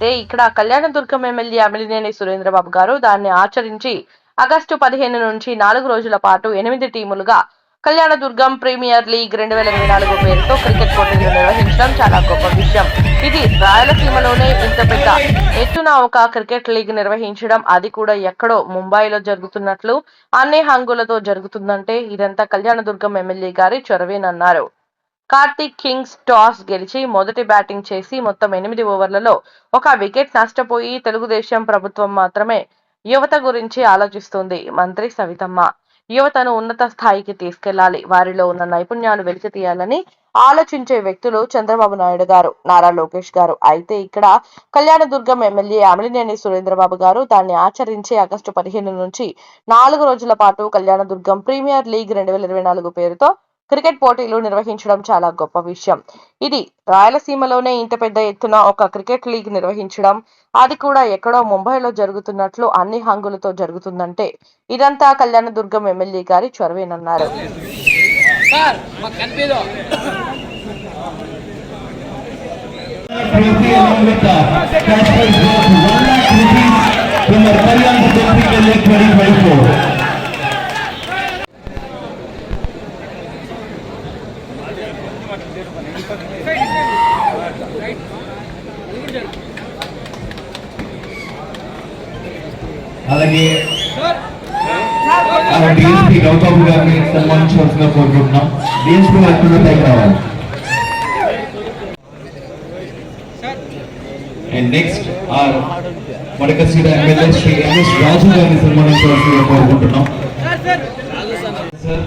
అయితే ఇక్కడ కళ్యాణదుర్గం ఎమ్మెల్యే అమిలినేని సురేంద్రబాబు గారు దాన్ని ఆచరించి ఆగస్టు పదిహేను నుంచి నాలుగు రోజుల పాటు ఎనిమిది టీములుగా కళ్యాణదుర్గం ప్రీమియర్ లీగ్ రెండు వేల ఇరవై నాలుగు పేరుతో క్రికెట్ పోటీలు నిర్వహించడం చాలా గొప్ప విషయం. ఇది రాయలసీమలోనే ఇంత పెద్ద ఎత్తున ఒక క్రికెట్ లీగ్ నిర్వహించడం అది కూడా ఎక్కడో ముంబైలో జరుగుతున్నట్లు అన్ని హంగులతో జరుగుతుందంటే ఇదంతా కళ్యాణదుర్గం ఎమ్మెల్యే గారి చొరవేనన్నారు. కార్తీక్ కింగ్స్ టాస్ గెలిచి మొదటి బ్యాటింగ్ చేసి మొత్తం ఎనిమిది ఓవర్లలో ఒక వికెట్ నష్టపోయి తెలుగుదేశం ప్రభుత్వం మాత్రమే యువత గురించి ఆలోచిస్తుంది మంత్రి సవితమ్మ. యువతను ఉన్నత స్థాయికి తీసుకెళ్ళాలి. వారిలో ఉన్న నైపుణ్యాలు వెలికి తీయాలని ఆలోచించే వ్యక్తులు చంద్రబాబు నాయుడు గారు నారా లోకేష్ గారు. అయితే ఇక్కడ కళ్యాణదుర్గం ఎమ్మెల్యే అమిలినేని సురేంద్రబాబు గారు దాన్ని ఆచరించి ఆగస్టు పదిహేను నుంచి నాలుగు రోజుల పాటు కళ్యాణదుర్గం ప్రీమియర్ లీగ్ రెండు వేల ఇరవై నాలుగు పేరుతో క్రికెట్ పోటీలు నిర్వహించడం చాలా గొప్ప విషయం. ఇది రాయలసీమలోనే ఇంత పెద్ద ఎత్తున ఒక క్రికెట్ లీగ్ నిర్వహించడం అది కూడా ఎక్కడో ముంబైలో జరుగుతున్నట్లు అన్ని హంగులతో జరుగుతుందంటే ఇదంతా కళ్యాణదుర్గం ఎమ్మెల్యే గారి చొరవేనన్నారు. అలాగే డిఎస్పీ గౌతమ్ గారిని సన్మానించవలసిందిగా కోరుకుంటున్నాం. డిఎస్పీ వర్కులు పైకి రావాలి and next our Madakasira MLA Shri MS Raju గారిని సన్మానించవలసిందిగా కోరుకుంటున్నాం. Sir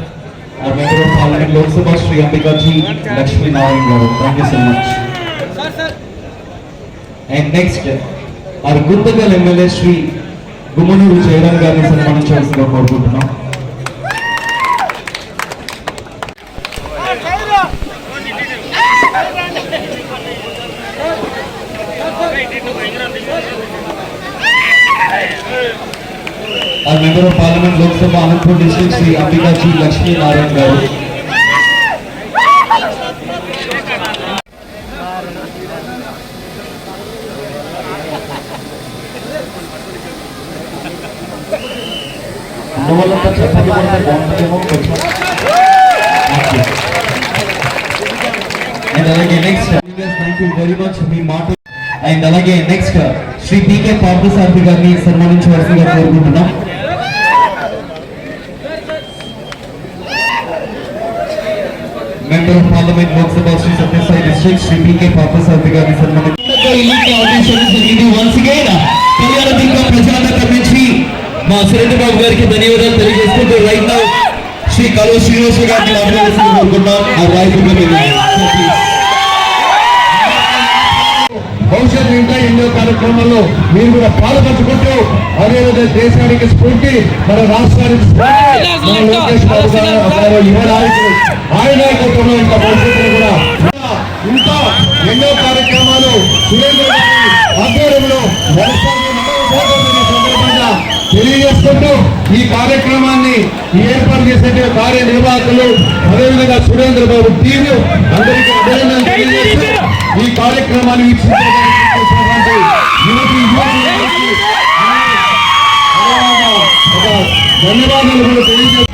our member of parliament Lok Sabha Shri Ambikaji Lakshminarayana garu thank you so much sir sir and next our Guntakal MLA Shri Gummanuru Jayaram గారిని సన్మానించవలసిందిగా కోరుకుంటున్నాం our member of parliament Lok Sabha Anantapur district Shri Ambikaji Lakshminarayana garu ఉన్నవాళ్ళంతా చెప్పండి పడితే బాగుంటుందేమో కొంచెం and అలాగే next thank you very much మీ మాట and అలాగే నెక్స్ట్ శ్రీ పీకే పార్థసారథి గారిని సన్మానించవలసిందిగా కోరుకుంటున్నాం. Parliament Lok Sabha Shri Sathyasai district Shri PK Parthasarathi గారిని సన్మానించి మా సురేంద్ర బాబు గారికి ధన్యవాదాలు తెలియజేసుకుంటూ రైట్ నౌ శ్రీ కలో శ్రీనివాస గారిని మాట్లాడాల్సింది కోరుకుంటున్నాం ఆ రాయదుర్గం భవిష్యత్తు ఇంకా ఎన్నో కార్యక్రమాల్లో మీరు కూడా పాల్పంచుకుంటూ అదేవిధంగా దేశానికి స్ఫూర్తి మన రాష్ట్రానికి మన లోకేష్ బాబు గారు యువ నాయకులు ఆయన నాయకత్వంలో ఇంకా భవిష్యత్తులో కూడా ఇంకా ఎన్నో కార్యక్రమాలు సురేంద్ర గారి ఆధ్వర్యంలో తెలియజేసుకుంటూ ఈ కార్యక్రమాన్ని ఏర్పాటు చేసే కార్యనిర్వాహకులు అదేవిధంగా సురేంద్ర బాబు తీరు అందరికీ అభినందనలు తెలియజేస్తూ ఈ కార్యక్రమాన్ని వీక్షించడానికి ధన్యవాదాలు కూడా తెలియజేస్తూ